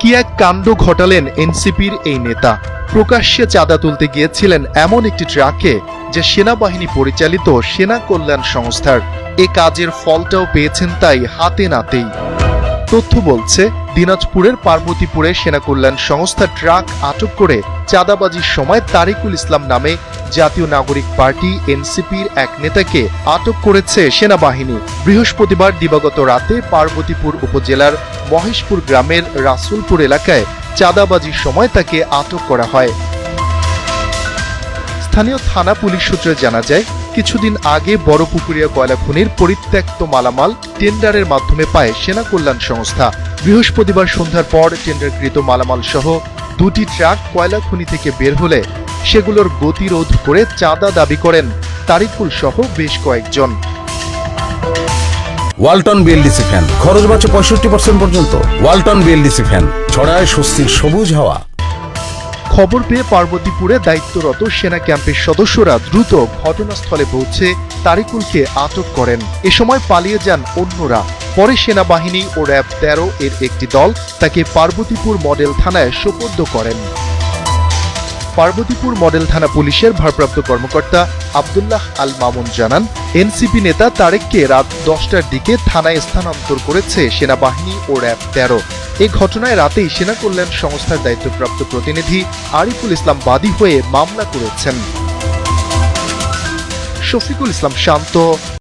কি এক কাণ্ড ঘটালেন এনসিপির এই নেতা? প্রকাশ্যে চাঁদা তুলতে গিয়েছিলেন এমন একটি ট্রাকে যে সেনাবাহিনী পরিচালিত সেনা কল্যাণ সংস্থার। এ কাজের ফলটাও পেয়েছেন তাই হাতে নাতেই। তথ্য বলছে, দিনাজপুরের পার্বতীপুরে সেনা কল্যাণ সংস্থা ট্রাক আটক করে চাঁদাবাজির সময় তারিকুল ইসলাম নামে জাতীয় নাগরিক পার্টি, এনসিপির এক নেতাকে আটক করেছে সেনাবাহিনী। বৃহস্পতিবার দিবাগত রাতে পার্বতীপুর উপজেলার মহেশপুর গ্রামের রাসুলপুর এলাকায় চাঁদাবাজির সময় তাকে আটক করা হয়। স্থানীয় থানা পুলিশ সূত্রে জানা যায় কিছুদিন আগে বড়পুকুরিয়া কয়লা খনির পরিত্যক্ত মালামাল টেন্ডারের মাধ্যমে পায় সেনা কল্যাণ সংস্থা। বৃহস্পতিবার সন্ধ্যার পর টেন্ডারকৃত মালামাল সহ দুটি ট্রাক কয়লা খনি থেকে বের হলে সেগুলোর গতিরোধ করে চাঁদা দাবি করেন তারিকুল সহ বেশ কয়েকজন। Walton BLDC fan. খরচ বাঁচে পঁয়ষট্টি পার্সেন্ট পর্যন্ত। Walton BLDC fan. ছড়ায় স্বস্তির সবুজ হাওয়া। খবর পেয়ে পার্বতীপুরে দায়িত্বরত সেনা ক্যাম্পের সদস্যরা দ্রুত ঘটনাস্থলে পৌঁছে তারিকুলকে আটক করেন। এ সময় পালিয়ে যান অন্যরা। পরে সেনাবাহিনী ও র্যাব তেরো এর একটি দল তাকে পার্বতীপুর মডেল থানায় সোপর্দ করেন। পার্বতীপুর মডেল থানা পুলিশের ভারপ্রাপ্ত কর্মকর্তা আবদুল্লাহ আল মামুন জানান, এনসিপি নেতা তারেককে রাত দশটার দিকে থানায় স্থানান্তর করেছে সেনাবাহিনী ও র্যাব তেরো। এ ঘটনায় রাতেই সেনা কল্যাণ সংস্থার দায়িত্বপ্রাপ্ত প্রতিনিধি আরিফুল ইসলাম বাদী হয়ে মামলা করেছেন। শফিকুল ইসলাম শান্ত